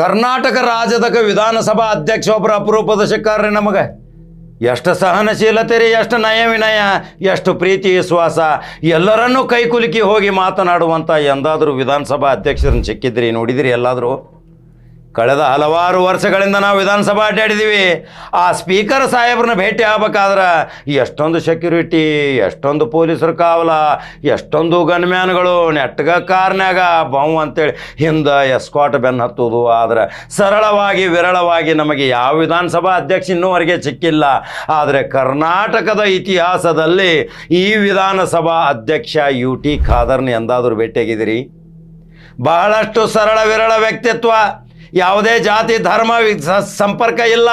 ಕರ್ನಾಟಕ ರಾಜ್ಯದ ವಿಧಾನಸಭಾ ಅಧ್ಯಕ್ಷ ಒಬ್ಬರ ಅಪರೂಪದ ಶಿಕಾರ್ರಿ ನಮಗೆ. ಎಷ್ಟು ಸಹನಶೀಲತೆ ರೀ ಎಷ್ಟು ನಯ ವಿನಯ, ಎಷ್ಟು ಪ್ರೀತಿ ವಿಶ್ವಾಸ, ಎಲ್ಲರನ್ನೂ ಕೈಕುಲುಕಿ ಹೋಗಿ ಮಾತನಾಡುವಂಥ ಎಂದಾದರೂ ವಿಧಾನಸಭಾ ಅಧ್ಯಕ್ಷರನ್ನು ಸಿಕ್ಕಿದ್ರಿ, ನೋಡಿದಿರಿ ಎಲ್ಲಾದರೂ? ಕಳೆದ ಹಲವಾರು ವರ್ಷಗಳಿಂದ ನಾವು ವಿಧಾನಸಭಾ ಅಡ್ಡಾಡಿದ್ದೀವಿ ಆ ಸ್ಪೀಕರ್ ಸಾಹೇಬ್ರನ್ನ ಭೇಟಿ ಆಗ್ಬೇಕಾದ್ರೆ ಎಷ್ಟೊಂದು ಸೆಕ್ಯೂರಿಟಿ ಎಷ್ಟೊಂದು ಪೊಲೀಸರು ಕಾವಲ, ಎಷ್ಟೊಂದು ಗನ್ಮ್ಯಾನ್ಗಳು, ನೆಟ್ಗ ಕಾರ್ನ್ಯಾಗ ಬಾವು ಅಂತೇಳಿ ಹಿಂದೆ ಎಸ್ಕಾಟ್ ಬೆನ್ನು ಹತ್ತುವುದು. ಆದರೆ ಸರಳವಾಗಿ, ವಿರಳವಾಗಿ ನಮಗೆ ಯಾವ ವಿಧಾನಸಭಾ ಅಧ್ಯಕ್ಷ ಇನ್ನೂವರೆಗೆ ಸಿಕ್ಕಿಲ್ಲ. ಆದರೆ ಕರ್ನಾಟಕದ ಇತಿಹಾಸದಲ್ಲಿ ಈ ವಿಧಾನಸಭಾ ಅಧ್ಯಕ್ಷ ಯು ಟಿ ಖಾದರ್ನ ಎಂದಾದರೂ ಭೇಟಿಯಾಗಿದ್ದೀರಿ? ಬಹಳಷ್ಟು ಸರಳ, ವಿರಳ ವ್ಯಕ್ತಿತ್ವ. ಯಾವುದೇ ಜಾತಿ, ಧರ್ಮ ಸಂಪರ್ಕ ಇಲ್ಲ.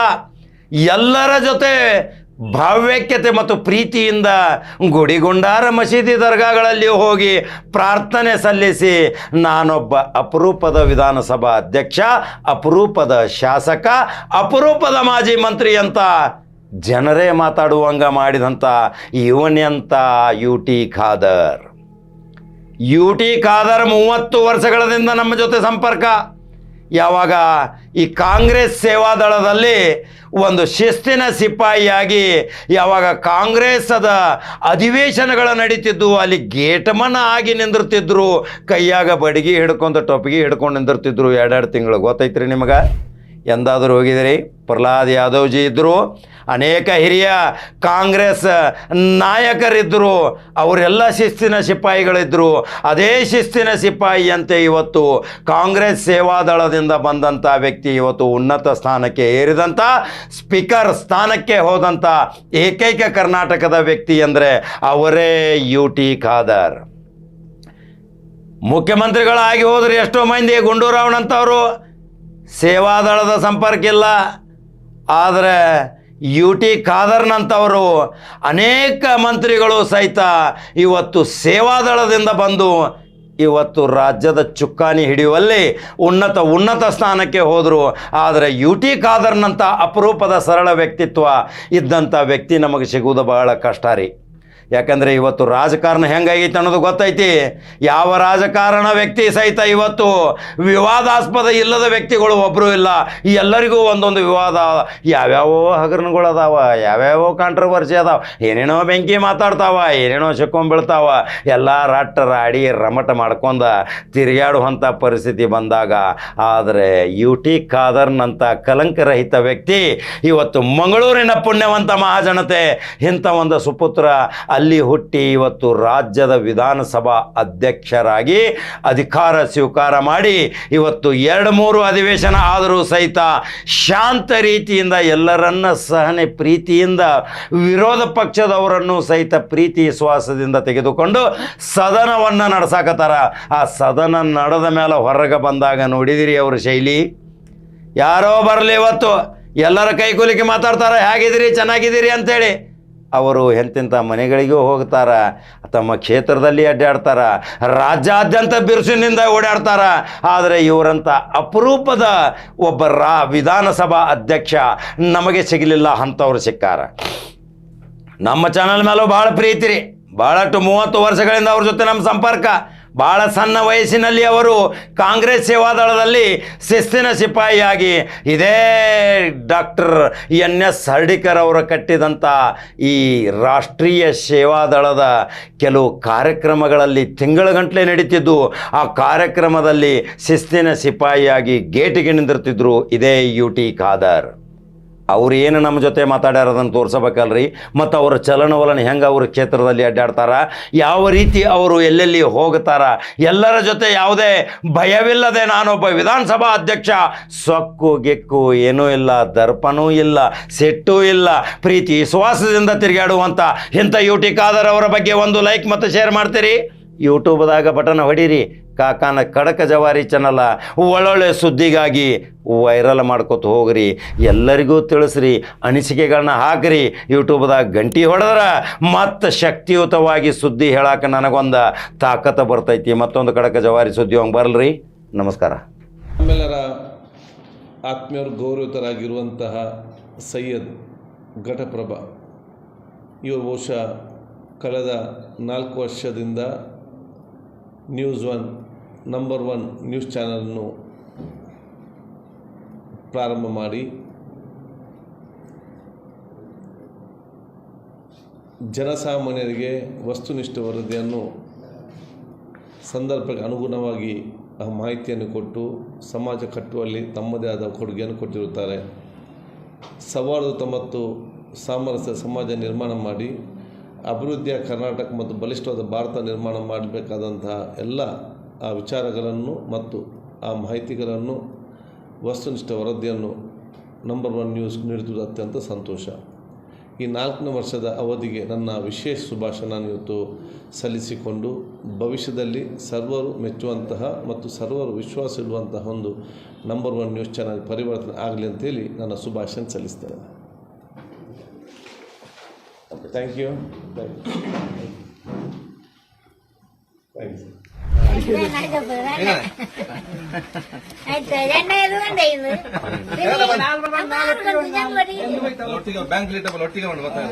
ಎಲ್ಲರ ಜೊತೆ ಭಾವ್ಯಕ್ಯತೆ ಮತ್ತು ಪ್ರೀತಿಯಿಂದ ಗುಡಿಗುಂಡಾರ ಮಸೀದಿ ದರ್ಗಾಗಳಲ್ಲಿ ಹೋಗಿ ಪ್ರಾರ್ಥನೆ ಸಲ್ಲಿಸಿ ನಾನೊಬ್ಬ ಅಪರೂಪದ ವಿಧಾನಸಭಾ ಅಧ್ಯಕ್ಷ, ಅಪರೂಪದ ಶಾಸಕ, ಅಪರೂಪದ ಮಾಜಿ ಮಂತ್ರಿ ಅಂತ ಜನರೇ ಮಾತಾಡುವಂಗ ಮಾಡಿದಂಥ ಇವನೆಂಥ U T Khader. U T Khader ಮೂವತ್ತು ವರ್ಷಗಳಿಂದ ನಮ್ಮ ಜೊತೆ ಸಂಪರ್ಕ. ಯಾವಾಗ ಈ ಕಾಂಗ್ರೆಸ್ ಸೇವಾದಳದಲ್ಲಿ ಒಂದು ಶಿಸ್ತಿನ ಸಿಪಾಯಿಯಾಗಿ ಯಾವಾಗ ಕಾಂಗ್ರೆಸ್ಸದ ಅಧಿವೇಶನಗಳು ನಡೀತಿದ್ದು ಅಲ್ಲಿ ಗೇಟಮನ ಆಗಿ ನಿಂದಿರ್ತಿದ್ರು, ಕೈಯಾಗ ಬಡಗಿ ಹಿಡ್ಕೊಂಡು, ಟೊಪ್ಪಿಗೆ ಹಿಡ್ಕೊಂಡು ನಿಂದಿರ್ತಿದ್ರು ಎರಡೆರಡು ತಿಂಗಳು. ಗೊತ್ತೈತ್ರಿ ನಿಮಗೆ? ಎಂದಾದರೂ ಹೋಗಿದಿರಿ? ಪ್ರಹ್ಲಾದ್ ಯಾದವ್ಜಿ ಇದ್ದರು ಅನೇಕ ಹಿರಿಯ ಕಾಂಗ್ರೆಸ್ ನಾಯಕರಿದ್ದರು ಅವರೆಲ್ಲ ಶಿಸ್ತಿನ ಸಿಪಾಯಿಗಳಿದ್ದರು ಅದೇ ಶಿಸ್ತಿನ ಸಿಪಾಯಿಯಂತೆ ಇವತ್ತು ಕಾಂಗ್ರೆಸ್ ಸೇವಾದಳದಿಂದ ಬಂದಂಥ ವ್ಯಕ್ತಿ ಇವತ್ತು ಉನ್ನತ ಸ್ಥಾನಕ್ಕೆ ಏರಿದಂಥ ಸ್ಪೀಕರ್ ಸ್ಥಾನಕ್ಕೆ ಹೋದಂಥ ಏಕೈಕ ಕರ್ನಾಟಕದ ವ್ಯಕ್ತಿ ಅಂದರೆ ಅವರೇ ಯು ಟಿ ಖಾದರ್. ಮುಖ್ಯಮಂತ್ರಿಗಳಾಗಿ ಹೋದರೆ ಎಷ್ಟೋ ಮಂದಿ ಗುಂಡೂರಾವ್ನಂಥವರು ಸೇವಾದಳದ ಸಂಪರ್ಕ ಇಲ್ಲ ಆದರೆ ಯು ಟಿ ಖಾದರ್ನಂಥವರು ಅನೇಕ ಮಂತ್ರಿಗಳು ಸಹಿತ ಇವತ್ತು ಸೇವಾದಳದಿಂದ ಬಂದು ಇವತ್ತು ರಾಜ್ಯದ ಚುಕ್ಕಾಣಿ ಹಿಡಿಯುವಲ್ಲಿ ಉನ್ನತ ಉನ್ನತ ಸ್ಥಾನಕ್ಕೆ ಹೋದರು. ಆದರೆ ಯು ಟಿ ಖಾದರ್ನಂಥ ಅಪರೂಪದ ಸರಳ ವ್ಯಕ್ತಿತ್ವ ಇದ್ದಂಥ ವ್ಯಕ್ತಿ ನಮಗೆ ಸಿಗುವುದು ಬಹಳ ಕಷ್ಟ ರೀ. ಯಾಕಂದರೆ ಇವತ್ತು ರಾಜಕಾರಣ ಹೆಂಗಾಗೈತೆ ಅನ್ನೋದು ಗೊತ್ತೈತಿ. ಯಾವ ರಾಜಕಾರಣ ವ್ಯಕ್ತಿ ಸಹಿತ ಇವತ್ತು ವಿವಾದಾಸ್ಪದ ಇಲ್ಲದ ವ್ಯಕ್ತಿಗಳು ಒಬ್ಬರೂ ಇಲ್ಲ. ಎಲ್ಲರಿಗೂ ಒಂದೊಂದು ವಿವಾದ, ಯಾವ್ಯಾವ ಹಗರಣಗಳು ಅದಾವ ಯಾವ್ಯಾವೋ ಕಾಂಟ್ರವರ್ಸಿ ಅದಾವ, ಏನೇನೋ ಬೆಂಕಿ ಮಾತಾಡ್ತಾವ, ಏನೇನೋ ಚಿಕ್ಕೊಂಬಿಳ್ತಾವ ಎಲ್ಲ ರಟ್ಟ ರಾಡಿ ರಮಟ ಮಾಡ್ಕೊಂಡ ತಿರುಗಾಡುವಂಥ ಪರಿಸ್ಥಿತಿ ಬಂದಾಗ, ಆದರೆ ಯು ಟಿ ಖಾದರ್ನಂಥ ಕಲಂಕರಹಿತ ವ್ಯಕ್ತಿ ಇವತ್ತು ಮಂಗಳೂರಿನ ಪುಣ್ಯವಂತ ಮಹಾಜನತೆ, ಇಂಥ ಒಂದು ಸುಪುತ್ರ ಅಲ್ಲಿ ಹುಟ್ಟಿ ಇವತ್ತು ರಾಜ್ಯದ ವಿಧಾನಸಭಾ ಅಧ್ಯಕ್ಷರಾಗಿ ಅಧಿಕಾರ ಸ್ವೀಕಾರ ಮಾಡಿ ಇವತ್ತು ಎರಡು ಮೂರು ಅಧಿವೇಶನ ಆದರೂ ಸಹಿತ ಶಾಂತ ರೀತಿಯಿಂದ ಎಲ್ಲರನ್ನ ಸಹನೆ ಪ್ರೀತಿಯಿಂದ ವಿರೋಧ ಪಕ್ಷದವರನ್ನು ಸಹಿತ ಪ್ರೀತಿ ವಿಶ್ವಾಸದಿಂದ ತೆಗೆದುಕೊಂಡು ಸದನವನ್ನು ನಡೆಸಾಕತ್ತಾರ. ಆ ಸದನ ನಡೆದ ಮೇಲೆ ಹೊರಗೆ ಬಂದಾಗ ನೋಡಿದಿರಿ ಅವ್ರ ಶೈಲಿ? ಯಾರೋ ಬರಲಿ ಇವತ್ತು. ಎಲ್ಲರ ಕೈಕೂಲಿಕೆ ಮಾತಾಡ್ತಾರೆ, ಹೇಗಿದ್ದೀರಿ? ಚೆನ್ನಾಗಿದ್ದೀರಿ? ಅಂತೇಳಿ. ಅವರು ಎಂತೆಂಥ ಮನೆಗಳಿಗೂ ಹೋಗ್ತಾರ, ತಮ್ಮ ಕ್ಷೇತ್ರದಲ್ಲಿ ಅಡ್ಡಾಡ್ತಾರ, ರಾಜ್ಯಾದ್ಯಂತ ಬಿರುಸಿನಿಂದ ಓಡಾಡ್ತಾರ. ಆದರೆ ಇವರಂಥ ಅಪರೂಪದ ಒಬ್ಬ ರಾ ವಿಧಾನಸಭಾ ಅಧ್ಯಕ್ಷ ನಮಗೆ ಸಿಗಲಿಲ್ಲ, ಅಂಥವ್ರು ಸಿಕ್ಕಾರ. ನಮ್ಮ ಚಾನಲ್ ಮೇಲೂ ಭಾಳ ಪ್ರೀತಿ ರೀ. ಭಾಳಷ್ಟು ಮೂವತ್ತು ವರ್ಷಗಳಿಂದ ಅವ್ರ ಜೊತೆ ನಮ್ಮ ಸಂಪರ್ಕ. ಭಾಳ ಸಣ್ಣ ವಯಸ್ಸಿನಲ್ಲಿ ಅವರು ಕಾಂಗ್ರೆಸ್ ಸೇವಾದಳದಲ್ಲಿ ಶಿಸ್ತಿನ ಸಿಪಾಯಿಯಾಗಿ ಇದೇ ಡಾಕ್ಟರ್ ಎನ್ ಎಸ್ ಹರ್ಡಿಕರ್ ಅವರು ಕಟ್ಟಿದಂಥ ಈ ರಾಷ್ಟ್ರೀಯ ಸೇವಾದಳದ ಕೆಲವು ಕಾರ್ಯಕ್ರಮಗಳಲ್ಲಿ ತಿಂಗಳ ಗಂಟಲೆ ನಡೀತಿದ್ದು, ಆ ಕಾರ್ಯಕ್ರಮದಲ್ಲಿ ಶಿಸ್ತಿನ ಸಿಪಾಯಿಯಾಗಿ ಗೇಟಿಗೆ ನಿಂದಿರ್ತಿದ್ರು ಇದೇ ಯು ಟಿ ಖಾದರ್. ಅವ್ರು ಏನು ನಮ್ಮ ಜೊತೆ ಮಾತಾಡ್ಯಾರ ಅದನ್ನು ರೀ ಮತ್ತು ಅವರ ಚಲನವಲನ ಹೆಂಗೆ ಅವ್ರ ಕ್ಷೇತ್ರದಲ್ಲಿ ಅಡ್ಡಾಡ್ತಾರ ಯಾವ ರೀತಿ ಅವರು ಎಲ್ಲೆಲ್ಲಿ ಹೋಗ್ತಾರ? ಎಲ್ಲರ ಜೊತೆ ಯಾವುದೇ ಭಯವಿಲ್ಲದೆ ನಾನೊಬ್ಬ ವಿಧಾನಸಭಾ ಅಧ್ಯಕ್ಷ. ಸೊಕ್ಕು ಗೆಕ್ಕು ಏನೂ ಇಲ್ಲ, ದರ್ಪನೂ ಇಲ್ಲ, ಸೆಟ್ಟೂ ಇಲ್ಲ. ಪ್ರೀತಿ, ವಿಶ್ವಾಸದಿಂದ ತಿರುಗಾಡುವಂಥ ಇಂಥ ಯುಟಿ ಕಾದರ್ ಅವರ ಬಗ್ಗೆ ಒಂದು ಲೈಕ್ ಮತ್ತು ಶೇರ್ ಮಾಡ್ತೀರಿ. ಯೂಟ್ಯೂಬ್ದಾಗ ಬಟನ್ ಹೊಡೀರಿ. ಕಾಕಾನ ಕಡಕ ಜವಾರಿ ಚಾನಲ ಒಳ್ಳೊಳ್ಳೆ ಸುದ್ದಿಗಾಗಿ ವೈರಲ್ ಮಾಡ್ಕೊತ ಹೋಗ್ರಿ. ಎಲ್ಲರಿಗೂ ತಿಳಿಸ್ರಿ. ಅನಿಸಿಕೆಗಳನ್ನ ಹಾಕ್ರಿ. ಯೂಟ್ಯೂಬ್ದಾಗ ಗಂಟಿ ಹೊಡೆದ್ರ ಮತ್ತೆ ಶಕ್ತಿಯುತವಾಗಿ ಸುದ್ದಿ ಹೇಳಕ್ಕೆ ನನಗೊಂದು ತಾಕತ್ತ ಬರ್ತೈತಿ. ಮತ್ತೊಂದು ಕಡಕ ಜವಾರಿ ಸುದ್ದಿ ಹಂಗೆ ಬರಲ್ರಿ. ನಮಸ್ಕಾರ. ನಮ್ಮೆಲ್ಲರ ಆತ್ಮೀಯರು ಗೌರವಿತರಾಗಿರುವಂತಹ ಸೈಯದ್ ಘಟಪ್ರಭ. ಇವರು ಬಹುಶಃ ಕಳೆದ ನಾಲ್ಕು ವರ್ಷದಿಂದ news one, number one news ಚಾನಲನ್ನು ಪ್ರಾರಂಭ ಮಾಡಿ. ಜನಸಾಮಾನ್ಯರಿಗೆ ವಸ್ತುನಿಷ್ಠ ವರದಿಯನ್ನು ಸಂದರ್ಭಕ್ಕೆ ಅನುಗುಣವಾಗಿ ಆ ಮಾಹಿತಿಯನ್ನು ಕೊಟ್ಟು ಸಮಾಜ ಕಟ್ಟುವಲ್ಲಿ ತಮ್ಮದೇ ಆದ ಕೊಡುಗೆಯನ್ನು ಕೊಟ್ಟಿರುತ್ತಾರೆ. ಸೌಹಾರ್ದತೆ ಮತ್ತು ಸಾಮರಸ್ಯ ಸಮಾಜ ನಿರ್ಮಾಣ ಮಾಡಿ ಅಭಿವೃದ್ಧಿಯ ಕರ್ನಾಟಕ ಮತ್ತು ಬಲಿಷ್ಠವಾದ ಭಾರತ ನಿರ್ಮಾಣ ಮಾಡಬೇಕಾದಂತಹ ಎಲ್ಲ ಆ ವಿಚಾರಗಳನ್ನು ಮತ್ತು ಆ ಮಾಹಿತಿಗಳನ್ನು, ವಸ್ತುನಿಷ್ಠ ವರದಿಯನ್ನು ನಂಬರ್ ಒನ್ ನ್ಯೂಸ್ ನೀಡುತ್ತಿರುವುದು ಅತ್ಯಂತ ಸಂತೋಷ. ಈ ನಾಲ್ಕನೇ ವರ್ಷದ ಅವಧಿಗೆ ನನ್ನ ವಿಶೇಷ ನಾನು ಇವತ್ತು ಸಲ್ಲಿಸಿಕೊಂಡು, ಭವಿಷ್ಯದಲ್ಲಿ ಸರ್ವರು ಮೆಚ್ಚುವಂತಹ ಮತ್ತು ಸರ್ವರು ವಿಶ್ವಾಸ ಇಡುವಂತಹ ಒಂದು ನಂಬರ್ ಒನ್ ನ್ಯೂಸ್ ಚಾನಲ್ ಪರಿವರ್ತನೆ ಆಗಲಿ ಅಂತೇಳಿ ನನ್ನ ಶುಭಾಶಯ ಸಲ್ಲಿಸ್ತೇನೆ. Thank you thank you thank you ಒಟ್ಟಿಗೆ ಬ್ಯಾಂಕ್ ಲೇಟಬಲ್ ಒಟ್ಟಿಗೆ ಮಾಡಿ ಗೊತ್ತಾಗ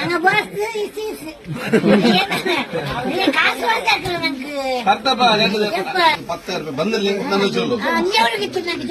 ಬಿಟ್ಟೈತೆ ಎಲ್ಲ ದುವಾರ್ ಕೊಡು ನನ್ನ ದ್ವಾರನ ಜಗಳ. ಇಕ್ಕೆ ಎಲ್ಲ ಪಾವತ ಮತ್ತು ಮೇನ್ ಇಕ್ಕೆ ಗಂಡ ಅವಳು ಬಿದ್ದು ಬಿಟ್ಟೈತೆ. ಅಲ್ಲ, ಅವಳ ತೆಳುವ ಏನು ಹೇಳ್ತಾನೆ? ಅವನು ನಂದು ಬಟ್ಟೆ ಹಿಡ್ಕೊಂಡು. ನನ್ನ ಬಾಸ್ ಇಸಿ ಇಸಿ. ಏನ? ಕಾಸು ವಾಚಾಕ್ಲ ನಂಗೆ. ಕರ್ತಪ್ಪ ಯಪ್ಪ. ಪತ್ತು ರೂಪಾಯಿ ಬಂದಲ್ಲಿ ನನ್ನ ಚೊಲ್ಲು ಆ, ಅಂಗಿ ಒಳಗಿತ್ತು ನಂಗೆ